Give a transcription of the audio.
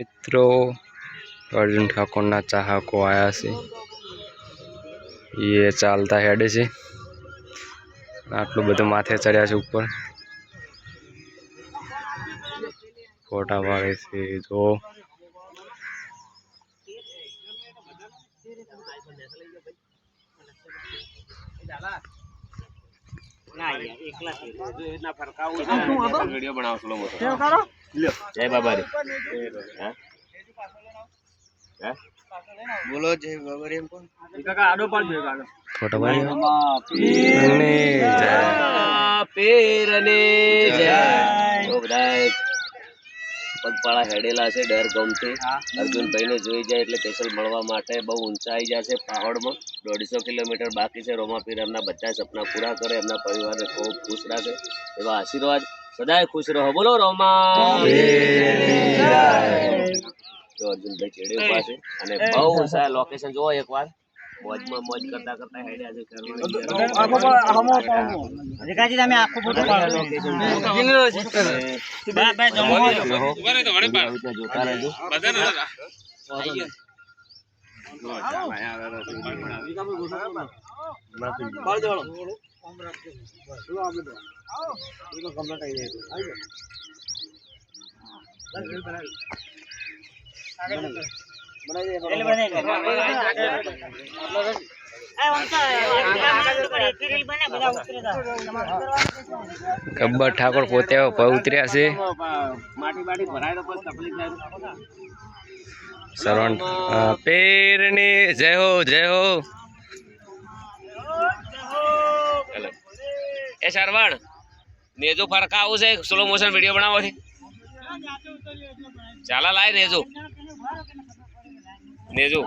મિત્રો અર્જુન ઠાકોરના ચાહકો આવ્યા છે એ ચાલતા હેડે છે આટલું બધું માથે ચડ્યા છે ઉપર ફોટા પાડે છે જો વીડિયો બનાવો સ્લો મોશન જય બાબા રે હા? હા? બોલો જય બાબારી એમ કોણ? ફોટા પાડી અને જય. પીરની જય તો પગપાળા હેડેલા છે ડર ગમથી. અર્જુનભાઈને જોઈ જાય એટલે કેસલ મળવા માટે બહુ ઊંચાઈ જશે પહાડમાં. દોઢસો કિલોમીટર બાકી છે રોમાપીર. એમના બધા સપના પૂરા કરે એમના પરિવારને ખૂબ ખુશ રાખે. એવા આશીર્વાદ સદાય ખુશ રહો. બોલો રોમા તો અર્જુનભાઈ ચેડે ઊભા છે અને બહુ સારા લોકેશન જોવો એકવાર. મોજમાં મોજ કરતા કરતા હેડ્યા છે. રેખાજી તમે આખો ફોટો પાડો. તો? ઠાકોર પોતે થાય. છે સરવણ પેરની જય હો જય હો. એ સરવણ નેજો ફરકા આવું છે સ્લો મોશન વીડિયો બનાવો છે ચાલા લાય નેજો. નેજો.